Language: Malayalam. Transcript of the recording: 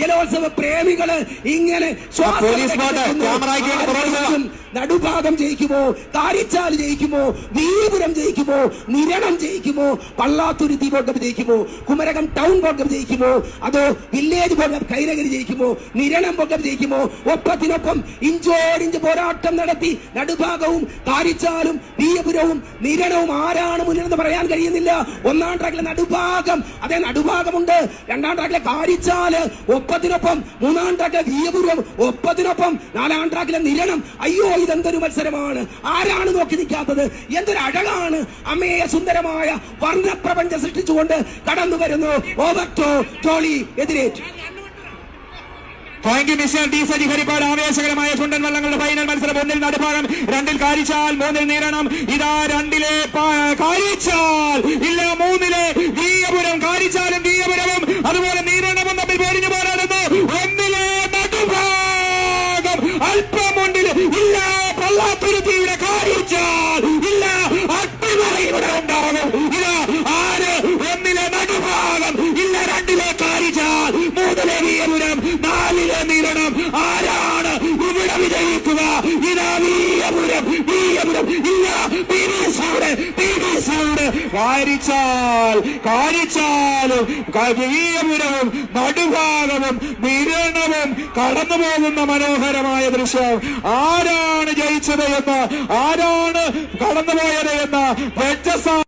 ജലോത്സവ പ്രേമികൾ ഇങ്ങനെ നടുഭാഗം ജയിക്കുമോ? താരിച്ചാൽ ജയിക്കുമോ? വീരപുരം ജയിക്കുമോ? നിരണം ജയിക്കുമോ? പള്ളാത്തുരുത്തി ബോർഡ് ജയിക്കുമോ? കുമരകം ടൗൺ ബോർഡ് ജയിക്കുമോ? അതോ വില്ലേജ് ബോർഡ് കൈനഗരി ജയിക്കുമോ? നിരണം ബോർഡ് ജയിക്കുമോ? ഒപ്പത്തിനൊപ്പം ഇഞ്ചോടിഞ്ച് പോരാട്ടം നടത്തി നടുഭാഗവും താരിച്ചാലും വീരപുരവും നിരണവും ആരാണ് മുന്നിലെന്ന് പറയാൻ കഴിയുന്നില്ല. ഒന്നാം ട്രാക്കിലെ നടുഭാഗം. അതേ നടുഭാഗമുണ്ട്. രണ്ടാം ട്രാക്കിലെ കാരിച്ചാൽ ഒപ്പത്തിനൊപ്പം മൂന്നാം ട്രാക്കിലെ വീയപുരം ഒപ്പത്തിനൊപ്പം നാലാം ട്രാക്കിലെ നിരണം. അയ്യോ ഇതെന്തൊരു മത്സരമാണ്. ആരാണ് നോക്കി നിൽക്കാത്തത്? എന്തൊരു അഴകാണ്. അമ്മയെ സുന്ദരമായ വർണപ്രപഞ്ചം സൃഷ്ടിച്ചുകൊണ്ട് കടന്നു വരുന്നു ഓവർടോ ടോളി എതിരേറ്റു. Point mister D Saji Haripad ആവേശകരമായ ചുണ്ടൻ വള്ളങ്ങളുടെ ഫൈനൽ മത്സരം. ഒന്നിൽ നടുഭാഗം രണ്ടിൽ കാരിച്ചാൽ മൂന്നിൽ നേരണം. ഇതാ രണ്ടിലെ കാരിച്ചാൽ ഇല്ല മൂന്നിലെ വീയപുരം കാരിച്ചാലും വീയപുരവും അതുപോലെ നീരണവും തമ്മിൽ അല്പം മുന്നിൽ ഇല്ല പള്ളാത്തുരുത്തിയുടെ കാരിച്ചാൽ ഇല്ല അട്ടിമറി ഇവിടെ ഉണ്ടാകും. ഇല്ല ആര് ഒന്നിലെ നടുഭാഗം ഇല്ല രണ്ടിലെ കാരിച്ചാൽ മൂന്നിലെ വീരപുരം നാലിലെ നീരണം. ആരാണ് ഇവിടെ വിജയിക്കുക? ഇതാ വീരപുരം വീരപുരം. ഇല്ല സൗണ്ട് കാരിച്ചാൽ കാരിച്ചാലും വീയപുരവും നടുഭാഗവും നിരണവും കടന്നു പോകുന്ന മനോഹരമായ ദൃശ്യം. ആരാണ് ജയിച്ചത് എന്ന് ആരാണ് കടന്നുപോയത് എന്ന് വ്യത്യസ്ത